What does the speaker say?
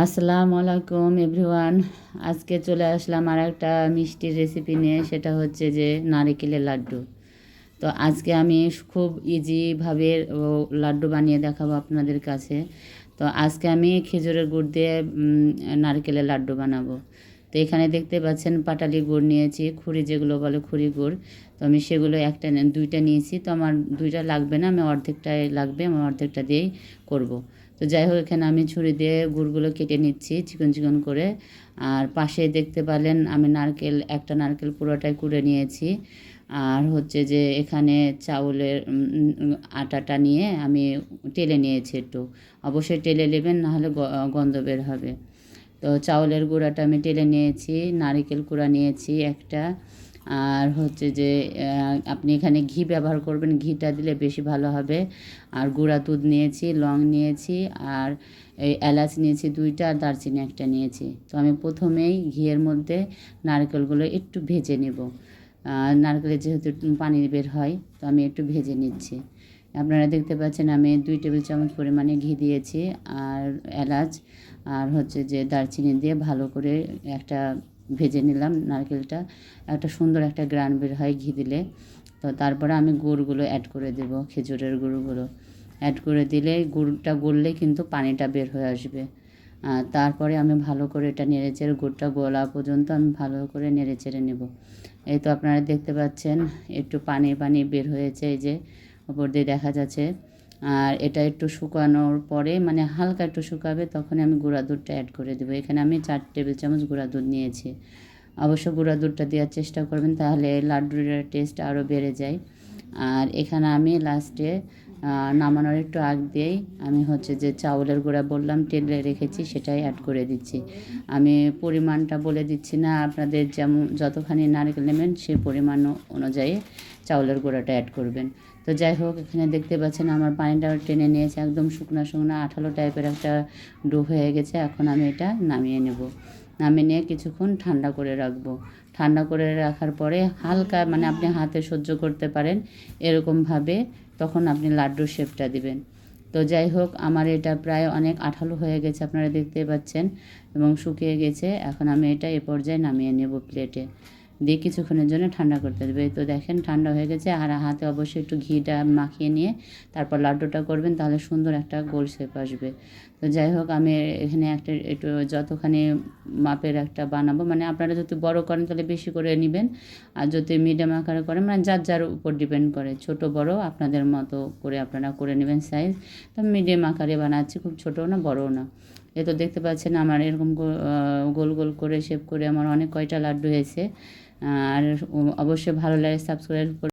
আসসালামু আলাইকুম, এভরিওয়ান। আজকে চলে আসলাম আর একটা মিষ্টির রেসিপি নিয়ে, সেটা হচ্ছে যে নারিকেলের লাড্ডু। তো আজকে আমি খুব ইজিভাবে লাড্ডু বানিয়ে দেখাবো আপনাদের কাছে। তো আজকে আমি খেজুরের গুড় দিয়ে নারকেলের লাড্ডু বানাবো। তো এখানে দেখতে পাচ্ছেন পাটালি গুড় নিয়েছি খুরি যেগুলো বলে খুরি গুড়। তো আমি সেগুলো একটা দুইটা নিয়েছি। তো আমার দুইটা লাগবে না, আমি অর্ধেকটাই লাগবে, আমি অর্ধেকটা দিয়েই করব। তো যাই হোক এখানে আমি ছুরি দিয়ে গুড়গুলো কেটে নিচ্ছি, চিকন চিকন করে। আর পাশে দেখতে পেলেন আমি নারকেল, একটা নারকেল পুরোটাই কুড়ে নিয়েছি। আর হচ্ছে যে, এখানে চাউলের আটাটা নিয়ে আমি টেলে নিয়েছি একটু। অবশ্যই টেলে নেবেন, নাহলে গন্ধ বের হবে। তো চাউলের গুঁড়াটা আমি টেলে নিয়েছি, নারকেল কুড়া নিয়েছি একটা। আর হচ্ছে যে আপনি এখানে ঘি ব্যবহার করবেন। ঘিটা দিলে বেশি ভালো হবে। আর গুঁড়া দুধ নিয়েছি, লং নিয়েছি, আর এই এলাচ নিয়েছি দুইটা, আর দারচিনি একটা নিয়েছি। তো আমি প্রথমেই ঘিয়ের মধ্যে নারকেলগুলো একটু ভেজে নেব। নারকেলের যেহেতু পানি বের হয়, তো আমি একটু ভেজে নিচ্ছি। আপনারা দেখতে পাচ্ছেন আমি দুই টেবিল চামচ পরিমাণে ঘি দিয়েছি, আর এলাচ, আর হচ্ছে যে দারচিনি দিয়ে ভালো করে একটা ভেজে নিলাম নারকেলটা। একটা সুন্দর একটা গ্রান বের হয় ঘি দিলে। তো তারপরে আমি গুড়গুলো অ্যাড করে দেবো, খেজুরের গুঁড়োগুলো। অ্যাড করে দিলে গুড়টা গললে কিন্তু পানিটা বের হয়ে আসবে। তারপরে আমি ভালো করে এটা নেড়েচেড়ে, গুড়টা গলা পর্যন্ত আমি ভালো করে নেড়েচেড়ে নেব। এই তো আপনারা দেখতে পাচ্ছেন, একটু পানি পানি বের হয়েছে এই যে, ওপর দিয়ে দেখা যাচ্ছে। আর এটা একটু শুকানোর পরে মানে হালকা একটু শুকাবে, তখন আমি গুঁড়া দুধটা অ্যাড করে দেবো। এখানে আমি চার টেবিল চামচ গুঁড়া দুধ নিয়েছি। অবশ্য গুঁড়া দুধটা দেওয়ার চেষ্টা করবেন, তাহলে লাড্ডুর টেস্ট আরও বেড়ে যায়। আর এখানে আমি লাস্টে নামানোর একটু আগ দিয়েই আমি হচ্ছে যে চাউলের গুঁড়া বললাম টেলে রেখেছি, সেটাই অ্যাড করে দিচ্ছি। আমি পরিমাণটা বলে দিচ্ছি না, আপনাদের যেমন যতখানি নারকেল নেবেন, সেই পরিমাণ অনুযায়ী চাউলের গুঁড়াটা অ্যাড করবেন। তো যাই হোক, এখানে দেখতে পাচ্ছেন আমার পানিটা টেনে নিয়েছে, একদম শুকনো শুকনো, আঠালো টাইপের একটা ডো হয়ে গেছে। এখন আমি এটা নামিয়ে নেব। নামিয়ে নিয়ে কিছুক্ষণ ঠান্ডা করে রাখব। ঠান্ডা করে রাখার পরে হালকা মানে আপনি হাতে সহ্য করতে পারেন, এরকমভাবে তখন আপনি লাড্ডুর শেপটা দিবেন। তো যাই হোক, আমার এটা প্রায় অনেক আঠালো হয়ে গেছে, আপনারা দেখতে পাচ্ছেন, এবং শুকিয়ে গেছে। এখন আমি এটা এ পর্যায়ে নামিয়ে নেব প্লেটে দিয়ে কিছুক্ষণের জন্য ঠান্ডা করতে দেবে। তো দেখেন ঠান্ডা হয়ে গেছে, আর হাতে অবশ্যই একটু ঘিটা মাখিয়ে নিয়ে তারপর লাড্ডুটা করবেন, তাহলে সুন্দর একটা গোল শেপ আসবে। তো যাই হোক, আমি এখানে একটা একটু যতখানি মাপের একটা বানাবো মানে আপনারা যদি বড় করেন তাহলে বেশি করে নেবেন, আর যদি মিডিয়াম আকারে করেন মানে যার যার উপর ডিপেন্ড করে, ছোট বড় আপনাদের মতো করে আপনারা করে নেবেন সাইজ তো মিডিয়াম আকারে বানাচ্ছি, খুব ছোটও না, বড়ও না। এ তো দেখতে পাচ্ছেন আমার এরকম গোল গোল করে শেপ করে আমার অনেক কয়টা লাড্ডু হয়েছে। আর অবশ্যই ভালো লাগে সাবস্ক্রাইব করে